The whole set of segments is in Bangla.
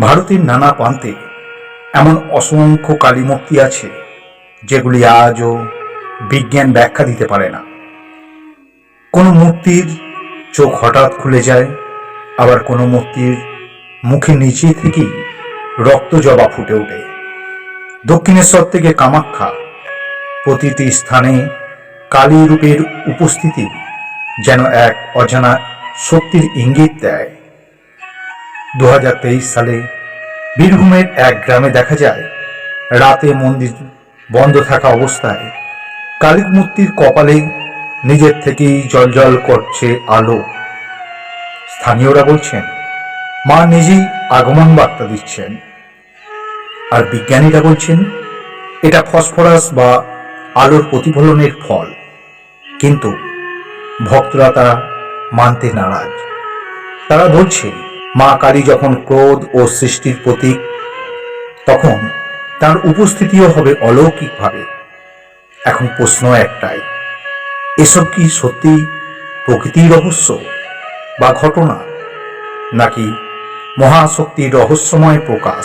ভারতের নানা প্রান্তে এমন অসংখ্য কালীমূর্তি আছে, যেগুলি আজও বিজ্ঞান ব্যাখ্যা দিতে পারে না। কোনো মূর্তির চোখ হঠাৎ খুলে যায়, আবার কোনো মূর্তির মুখে নিচে থেকেই রক্ত জবা ফুটে ওঠে। দক্ষিণেশ্বর থেকে কামাখ্যা প্রতিটি স্থানে কালী রূপের উপস্থিতি যেন এক অজানা শক্তির ইঙ্গিত দেয়। দু হাজার তেইশ সালে বীরভূমের এক গ্রামে দেখা যায়, রাতে মন্দির বন্ধ থাকা অবস্থায় কালী মূর্তির কপালে নিজের থেকেই জলজল করছে আলো। স্থানীয়রা বলছেন, মা নিজেই আগমন বার্তা দিচ্ছেন। আর বিজ্ঞানীরা বলছেন, এটা ফসফরাস বা আলোর প্রতিফলনের ফল। কিন্তু ভক্তরা তা মানতে নারাজ। তারা বলছে মা কালী যখন ক্রোধ ও সৃষ্টির প্রতীক, তখন তার উপস্থিতিও হবে অলৌকিকভাবে। এখন প্রশ্ন একটাই, এসব কি সত্যি প্রকৃতির রহস্য বা ঘটনা, নাকি মহাশক্তির রহস্যময় প্রকাশ?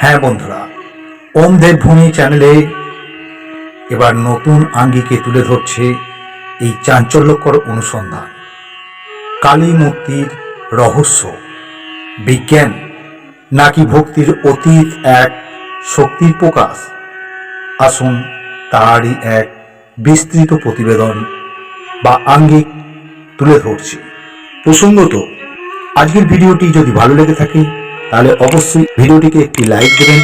হ্যাঁ বন্ধুরা, ওম দেবভূমি চ্যানেলে এবার নতুন আঙ্গিকে তুলে ধরছে এই চাঞ্চল্যকর অনুসন্ধান। কালী মূর্তির রহস্য, বিজ্ঞান, নাকি ভক্তির অতীত এক শক্তির প্রকাশ? আসুন তারই এক বিস্তৃত প্রতিবেদন বা আঙ্গিক তুলে ধরছি। প্রসঙ্গত, আজকের ভিডিওটি যদি ভালো লেগে থাকে, তাহলে অবশ্যই ভিডিওটিকে একটি লাইক দেবেন।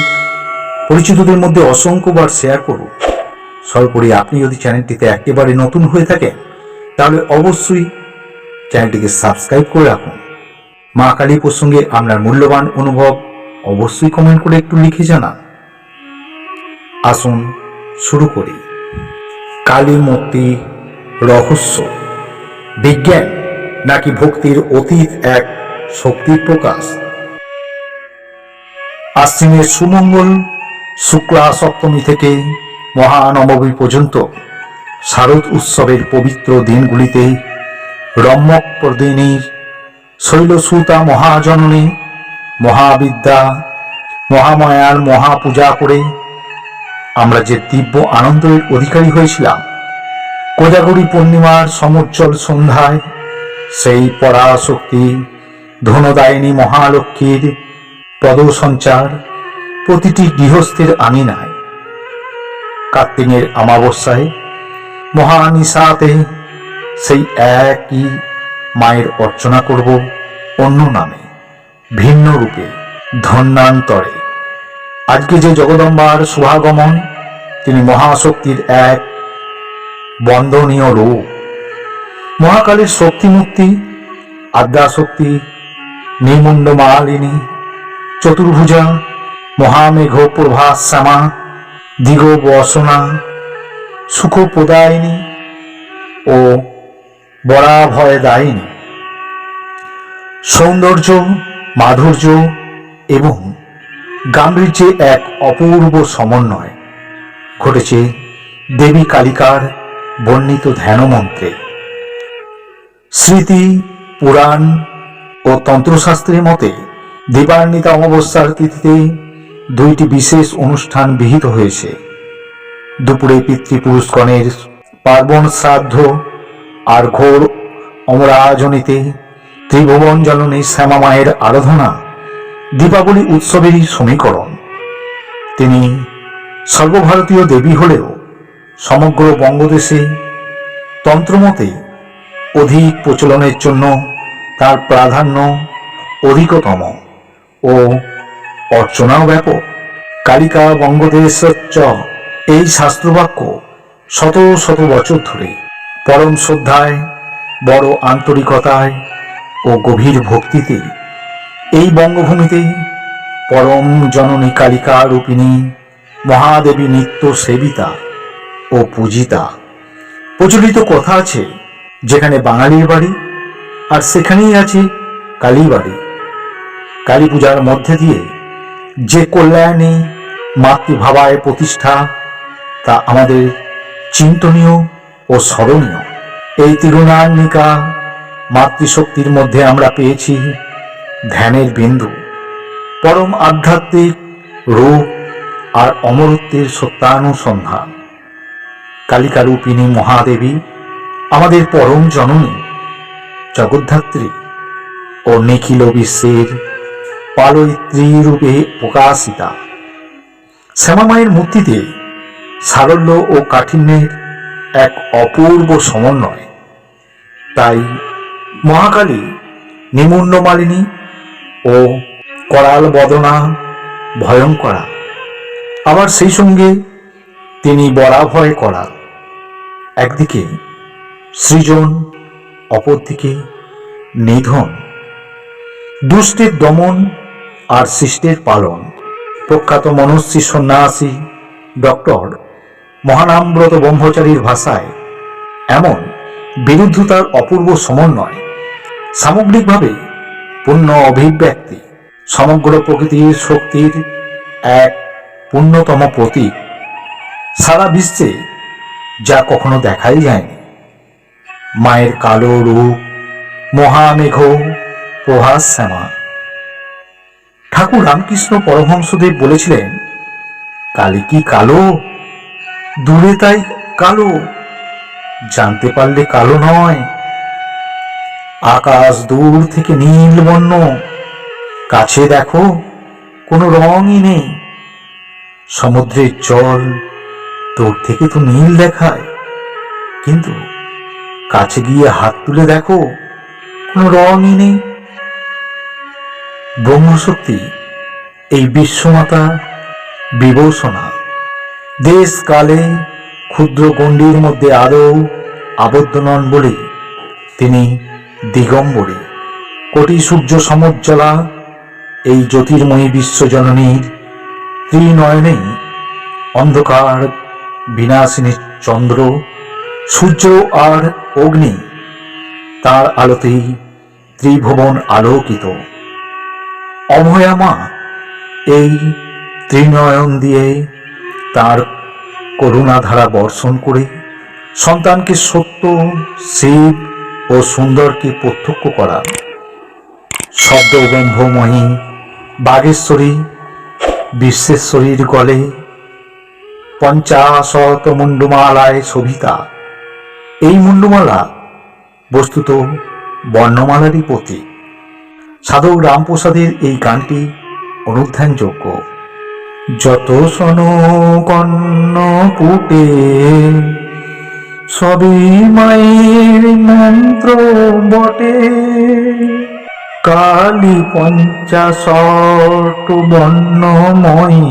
পরিচিতদের মধ্যে অসংখ্যবার শেয়ার করুন। সর্বোপরি আপনি যদি চ্যানেলটিতে একেবারে নতুন হয়ে থাকেন, তাহলে অবশ্যই চ্যানেলটিকে সাবস্ক্রাইব করে রাখুন। মা কালী প্রসঙ্গে আপনার মূল্যবান অনুভব অবশ্যই কমেন্ট করে একটু লিখে জানান। আসুন শুরু করি। কালী মূর্তি রহস্য। বিজ্ঞান নাকি ভক্তির অতীত এক শক্তির প্রকাশ? আশ্বিনের সুমঙ্গল শুক্লা সপ্তমী থেকে মহানবমী পর্যন্ত শারদ উৎসবের পবিত্র দিনগুলিতে রম্যক প্রদিনীর শৈলসুতা মহাজননী, মহাবিদ্যা, মহামায়ার মহাপূজা করে আমরা যে দিব্য আনন্দের অধিকারী হয়েছিলাম, কোজাগরী পূর্ণিমার সমুজ্জ্বল সন্ধ্যায়, সেই পরাশক্তি, ধনদায়িনী মহালক্ষ্মীর পদসঞ্চার প্রতিটি গৃহস্থের আমিনায় কার্তিকের অমাবস্যায় মহানিশাতে সেই একই মায়ের অর্চনা করব অন্য নামে, ভিন্ন রূপে, ধন্যান্তরে। আজকে যে জগদম্বার শুভাগমন, তিনি মহাশক্তির এক বন্দনীয় রূপ। মহাকালের শক্তিমূর্তি, আদ্যাশক্তি নির্মুণ্ড মালিনী চতুর্ভুজা মহামেঘ প্রভা শ্যামা দিগ বসনা সুখ প্রদায়িনী ও বরাভয় দায়িনী। সৌন্দর্য, মাধুর্য এবং গাম্ভীর্যে এক অপূর্ব সমন্বয় ঘটেছে দেবী কালিকার বর্ণিত ধ্যানমন্ত্রে। স্মৃতি, পুরাণ ও তন্ত্রশাস্ত্রের মতে দীপান্বিতা অমাবস্যার তিথিতে দুইটি বিশেষ অনুষ্ঠান বিহিত হয়েছে। দুপুরে পিতৃপুরুষগণের পার্বণ শ্রাদ্ধ আর ঘোর অমরাজনীতে, ত্রিভুবন জননী শ্যামা মায়ের আরাধনা, দীপাবলি উৎসবেরই সমীকরণ। তিনি সর্বভারতীয় দেবী হলেও সমগ্র বঙ্গদেশে তন্ত্রমতে অধিক প্রচলনের জন্য তার প্রাধান্য অধিকতম ও অর্চনাও ব্যাপক। কালিকা বঙ্গদেশ এই শাস্ত্রবাক্য শত শত বছর ধরে পরম শ্রদ্ধায়, বড় আন্তরিকতায় ও গভীর ভক্তিতে এই বঙ্গভূমিতেই পরম জননী কালিকা রূপিণী মহাদেবী নিত্য সেবিতা ও পূজিতা। প্রচলিত কথা আছে, যেখানে বাঙালির বাড়ি আর সেখানেই আছে কালী বাড়ি। কালী পূজার মধ্যে দিয়ে যে কল্যাণী মাতৃভাবায় প্রতিষ্ঠা, তা আমাদের চিন্তনীয় ও স্মরণীয়। এই তিরুনান্নিকা মাতৃশক্তির মধ্যে আমরা পেয়েছি ধ্যানের বিন্দু, পরম আধ্যাত্মিক রূপ আর অমরত্বের সত্যানুসন্ধান। কালিকা রূপিণী মহাদেবী, আমাদের পরম জননী, জগদ্ধাত্রী ও নিখিল বিশ্বের পালয়িত্রী রূপে প্রকাশিতা। শ্যামামায়ের মূর্তিতে সারল্য ও কাঠিন্যের এক অপূর্ব সমন্বয়। তাই মহাকালী নিমুন্ন মালিনী ও করাল বদনা ভয়ঙ্করা। আবার সেই সঙ্গে তিনি বরাভয় করাল। একদিকে সৃজন, অপরদিকে নিধন। দুষ্টের দমন আর সৃষ্টের পালন। প্রখ্যাত মনস্বী সন্ন্যাসী ডক্টর মহানামব্রত ব্রহ্মচারীর ভাষায়। এমন বিরুদ্ধতার অপূর্ব সমন্বয়, সামগ্রিকভাবে পূর্ণ অভিব্যক্তি, সমগ্র প্রকৃতির শক্তির এক পূর্ণতম প্রতীক সারা বিশ্বে যা কখনো দেখাই যায়নি। মায়ের কালো রূপ, মহামেঘ, প্রভাস শ্যামা। ঠাকুর রামকৃষ্ণ পরমহংসদেব বলেছিলেন, কালী কি কালো? দূরে তাই কালো, জানতে পারলে কালো নয়। আকাশ দূর থেকে নীল বর্ণ, কাছে দেখো কোনো রঙই নেই। সমুদ্রের জল দূর থেকে তো নীল দেখায়, কিন্তু কাছে গিয়ে হাত তুলে দেখো কোনো রঙই নেই। ব্রহ্মশক্তি এই বিশ্বমাতা বিভূষণা দেশ কালে ক্ষুদ্র গণ্ডির মধ্যে আদৌ আবদ্ধ নন বলে তিনি দিগম্বরী। কোটি সূর্য সমজ্জলা এই জ্যোতির্ময়ী বিশ্বজননীর ত্রিনয়নেই অন্ধকার, বিনাশিনী চন্দ্র, সূর্য আর অগ্নি তার আলোতেই ত্রিভুবন আলোকিত। অভয়া মা এই ত্রিনয়ন দিয়ে তার করুণাধারা বর্ষণ করে সন্তানকে সত্য, শিব ও সুন্দরকে প্রত্যক্ষ করা। শব্দ ব্রহ্মময়ী বাগেশ্বরী বিশ্বেশ্বরীর গলে পঞ্চাশত মুন্ডমালায় শোভিতা। এই মুন্ডমালা বস্তুত বর্ণমালারই প্রতীক। সাধক রামপ্রসাদের এই গানটি অনুধ্যানযোগ্য। যত সন কন্ন পুটে সবই মায়ের মন্ত্র বটে। কালী পঞ্চাশট বর্ণময়ী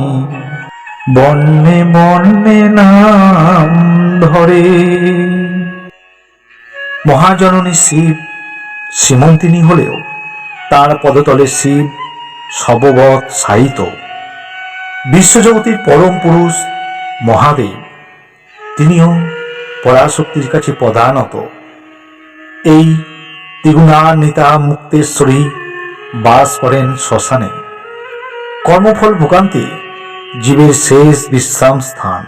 বন্যে বন্যে নাম ধরে। মহাজননী শিব শ্রীমন্তিনী হলেও তার পদতলে শিব সববৎ সাহিত বিশ্বজগতের পরম পুরুষ মহাদেব। তিনিও পরাশক্তির কাছে প্রধানত। এই ত্রিগুণান্বিতা মুক্তেশ্বরী বাস করেন শ্মশানে। কর্মফল ভোগান্তি জীবের শেষ বিশ্রাম স্থান,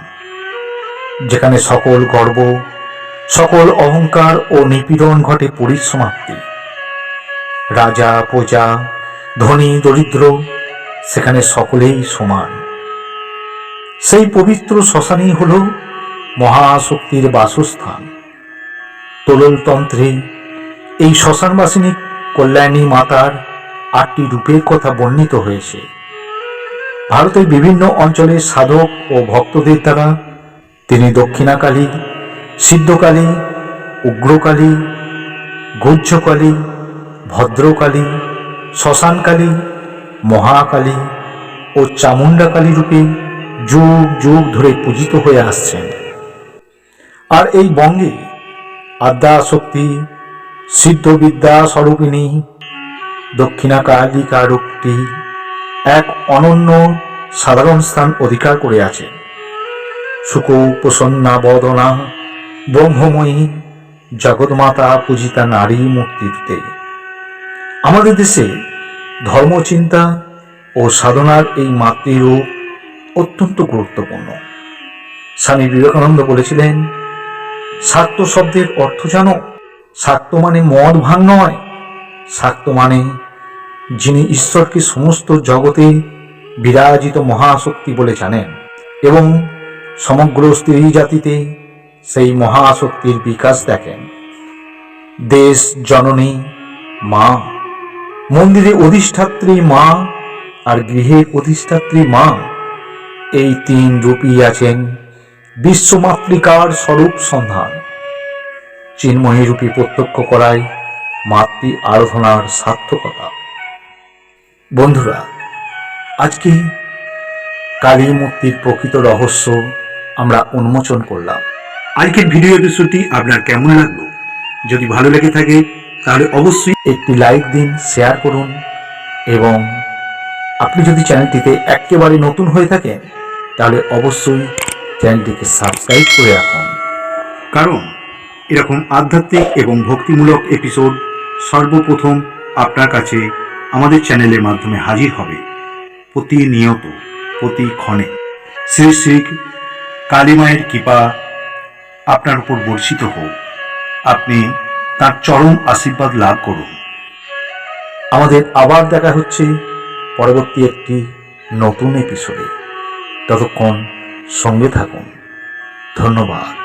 যেখানে সকল গর্ব, সকল অহংকার ও নিপীড়ন ঘটে পরিসমাপ্তি। রাজা, প্রজা, ধনী, দরিদ্র, সেখানে সকলেই সমান। সেই পবিত্র শ্মশানই হল মহাশক্তির বাসস্থান। তোললতন্ত্রে এই শ্মশানবাসিনী কল্যাণী মাতার আটটি রূপের কথা বর্ণিত হয়েছে। ভারতের বিভিন্ন অঞ্চলের সাধক ও ভক্তদের দ্বারা তিনি দক্ষিণাকালী, সিদ্ধকালী, উগ্রকালী, গুহ্যকালী, ভদ্রকালী, শ্মশানকালী, মহাকালী ও চামুণ্ডাকালী রূপে যুগ যুগ ধরে পূজিত হয়ে আসছেন। আর এই বঙ্গে আদ্যাশক্তি সিদ্ধবিদ্যা স্বরূপিণী দক্ষিণা কালিকা রূপটি এক অনন্য সাধারণ স্থান অধিকার করে আছে। সুখ প্রসন্না বদনা, ব্রহ্মময়ী, জগৎমাতা পূজিতা নারী মূর্তিতে আমাদের দেশে ধর্মচিন্তা ও সাধনার এই মাতৃরূপ অত্যন্ত গুরুত্বপূর্ণ। স্বামী বিবেকানন্দ বলেছিলেন শাক্ত শব্দের অর্থ জানো শাক্ত মানে মদ ভাঙ নয়। শাক্ত মানে যিনি ঈশ্বরকে সমস্ত জগতে বিরাজিত মহাশক্তি বলে জানেন এবং সমগ্র স্ত্রী জাতিতে সেই মহাশক্তির বিকাশ দেখেন। দেশ, জননী, মা, মন্দিরে অধিষ্ঠাত্রী মা আর গৃহে অধিষ্ঠাত্রী মা এই তিন রূপই আছেন বিশ্বমাতৃকার স্বরূপ সন্ধান। চিন্ময়ী রূপী প্রত্যক্ষ করায় মাতৃ আরাধনার সার্থকতা। বন্ধুরা আজকে কালী মূর্তির প্রকৃত রহস্য আমরা উন্মোচন করলাম। আজকের ভিডিও এপিসোডটি আপনার কেমন লাগল? যদি ভালো লেগে থাকে তাহলে অবশ্যই একটি লাইক দিন শেয়ার করুন এবং আপনি যদি চ্যানেলটিতে একেবারে নতুন হয়ে থাকেন তাহলে অবশ্যই চ্যানেলটিকে সাবস্ক্রাইব করে রাখুন। কারণ এরকম আধ্যাত্মিক এবং ভক্তিমূলক এপিসোড সর্বপ্রথম আপনার কাছে আমাদের চ্যানেলের মাধ্যমে হাজির হবে প্রতিনিয়ত প্রতি ক্ষণে শ্রী শ্রী কালীমায়ের কৃপা আপনার উপর বর্ষিত হোক। আপনি তার চরম আশীর্বাদ লাভ করুন। আমাদের আবার দেখা হচ্ছে পরবর্তী একটি নতুন এপিসোডে। ততক্ষণ সঙ্গে থাকুন। ধন্যবাদ।